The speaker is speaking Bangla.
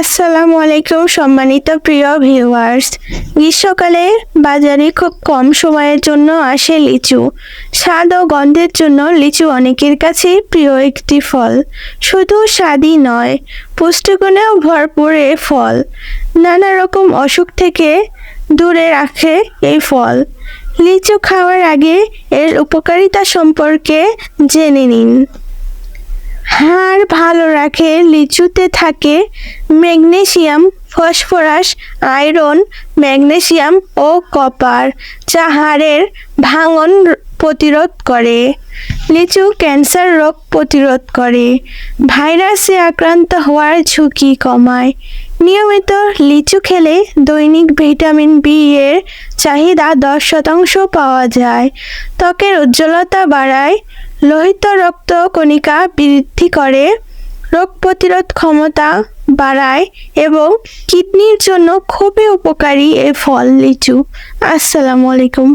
আসসালামু আলাইকুম, সম্মানিত প্রিয় ভিউয়ার্স গ্রীষ্মকালে বাজারে খুব কম সময়ের জন্য আসে লিচু। স্বাদ ও গন্ধের জন্য লিচু অনেকের কাছেই প্রিয় একটি ফল। শুধু স্বাদই নয়, পুষ্টিগুণেও ভরপুর এ ফল। নানা রকম অসুখ থেকে দূরে রাখে এই ফল। লিচু খাওয়ার আগে এর উপকারিতা সম্পর্কে জেনে নিন। ভালো রাখে, লিচুতে থাকে ম্যাগনেসিয়াম, ফসফরাস, আয়রন, ম্যাগনেসিয়াম ও কপার, যা হাড়ের ভাঙন প্রতিরোধ করে। লিচু ক্যান্সার রোগ প্রতিরোধ করে। ভাইরাসে আক্রান্ত হওয়ার ঝুঁকি কমায়। নিয়মিত লিচু খেলে দৈনিক ভিটামিন বি এর চাহিদা দশ শতাংশ পাওয়া যায়। ত্বকের উজ্জ্বলতা বাড়ায়। লোহিত রক্ত কণিকা বৃদ্ধি করে, রোগ প্রতিরোধ ক্ষমতা বাড়ায় এবং কিডনির জন্য খুবই উপকারী এই ফল লিচু। আসসালামু আলাইকুম।